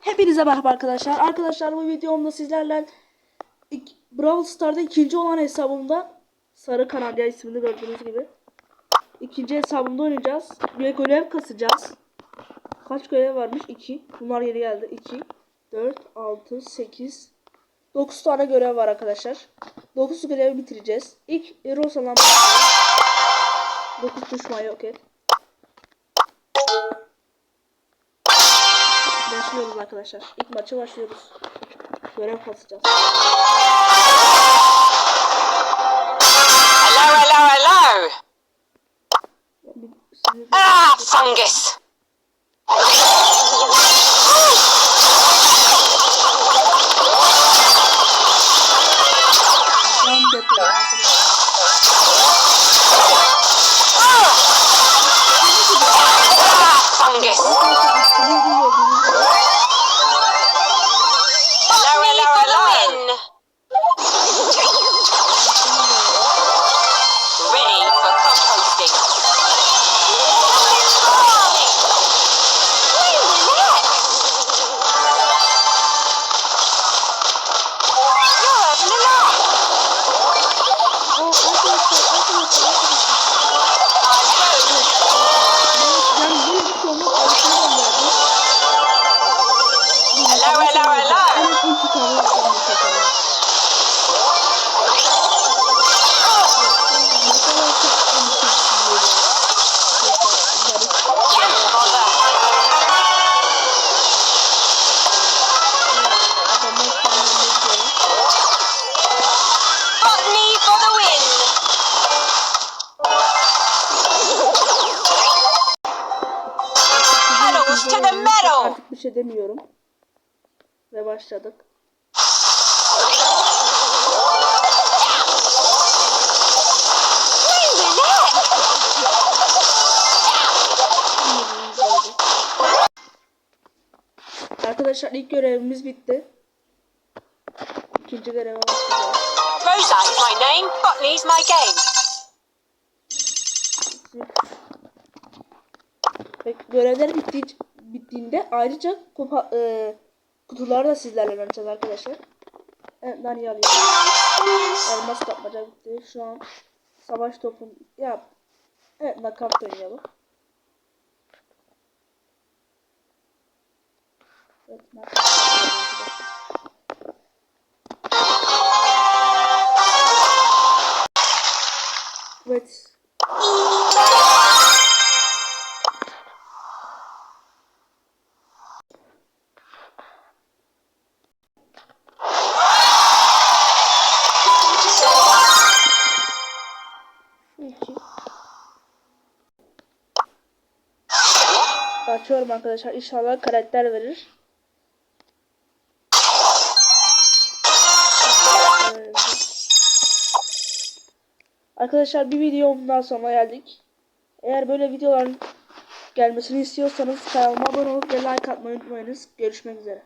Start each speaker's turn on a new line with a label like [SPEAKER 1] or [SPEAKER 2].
[SPEAKER 1] Hepinize merhaba arkadaşlar. Arkadaşlar bu videomda sizlerle Brawl Stars'da ikinci olan hesabımda Sarı Kanarya ismini gördüğünüz gibi. ikinci hesabımda oynayacağız. Bir görev kasacağız. Kaç görev varmış? 2. Bunlar yeni geldi. 2, 4, 6, 8, 9 tane görev var arkadaşlar. 9 görevi bitireceğiz. İlk Rosalan 9 düşman yok et. Başlıyoruz arkadaşlar. İlk maça başlıyoruz. Görev kasacağız.
[SPEAKER 2] Hello, hello, hello. Ah, fungus. Ah, fungus. Pedals to the metal.
[SPEAKER 1] Artık bir şey demiyorum. Ve başladık. Arkadaşlar ilk görevimiz bitti. İkinci göreve başlayacağız.
[SPEAKER 2] Rosa is my name. Botany's my game.
[SPEAKER 1] Görevler bitti, bittiğinde ayrıca kupa, e, kutuları da sizlerle oynayacağız arkadaşlar. Evet Nani alıyorum. Elmas kapmaca bitti. Şu an savaş topu ya evet nakavt oynayalım. Evet nakavt. Evet. Açıyorum arkadaşlar. İnşallah karakter verir. Arkadaşlar bir videomdan sonra geldik. Eğer böyle videoların gelmesini istiyorsanız kanalıma abone olup ve like atmayı unutmayınız. Görüşmek üzere.